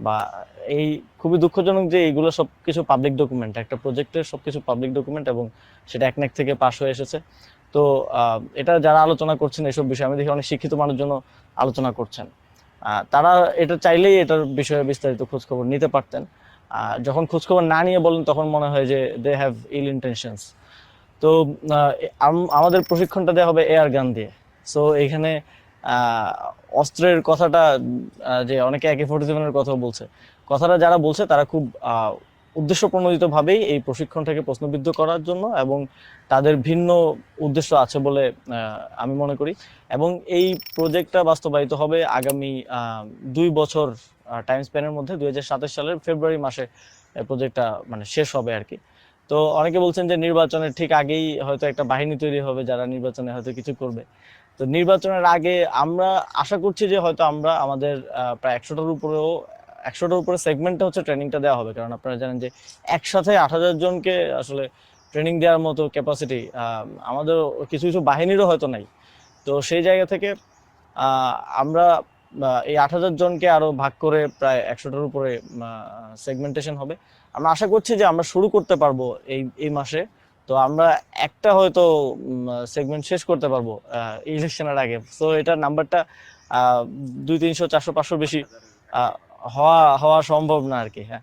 বা এই খুবই দুঃখজনক যে এইগুলো সব কিছু পাবলিক ডকুমেন্ট একটা প্রজেক্টের সব কিছু পাবলিক ডকুমেন্ট এবং সেটা একনেক থেকে পাশ হয়ে এসেছে। তো এটা যারা আলোচনা করছেন এসব বিষয়ে, আমি দেখি অনেক শিক্ষিত মানুষজন আলোচনা করছেন। তারা এটা চাইলেই এটার বিষয়ে বিস্তারিত খোঁজখবর নিতে পারতেন। যখন খোঁজখবর না নিয়ে বলেন, তখন মনে হয় যে দে হ্যাভ ইল ইন্টেনশনস তো আমাদের প্রশিক্ষণটা দেওয়া হবে এয়ার গান দিয়ে সো এখানে অস্ত্রের কথাটা যে অনেকে একে ফোর্টি সেভেনের কথা বলছে। কথাটা যারা বলছে, তারা খুব উদ্দেশ্য প্রণোদিতভাবেই এই প্রশিক্ষণটাকে প্রশ্নবিদ্ধ করার জন্য এবং তাদের ভিন্ন উদ্দেশ্য আছে বলে আমি মনে করি। এবং এই প্রজেক্টটা বাস্তবায়িত হবে আগামী দুই বছর টাইম স্প্যানের মধ্যে। দু হাজার সাতাশ সালের ফেব্রুয়ারি মাসে প্রজেক্টটা মানে শেষ হবে আর কি। তো অনেকে বলছেন যে নির্বাচনের ঠিক আগেই হয়তো একটা বাহিনী তৈরি হবে যারা নির্বাচনে হয়তো কিছু করবে। তো নির্বাচনের আগে আমরা আশা করছি যে হয়তো আমরা আমাদের প্রায় একশোটার উপরেও, একশোটার উপরে সেগমেন্টে হচ্ছে ট্রেনিংটা দেওয়া হবে। কারণ আপনারা জানেন যে একসাথে আট হাজার জনকে আসলে ট্রেনিং দেওয়ার মতো ক্যাপাসিটি আমাদের কিছু কিছু বাহিনীরও হয়তো নাই। তো সেই জায়গা থেকে আমরা এই আট হাজার জনকে আরও ভাগ করে প্রায় একশোটার উপরে সেগমেন্টেশন হবে। আমরা আশা করছি যে আমরা শুরু করতে পারব এই এই মাসে। তো আমরা একটা হয়তো সেগমেন্ট শেষ করতে পারব ইলেকশনের আগে। তো এটার নাম্বারটা দুই তিনশো, চারশো পাঁচশো বেশি হওয়া হওয়া সম্ভব না আর কি হ্যাঁ।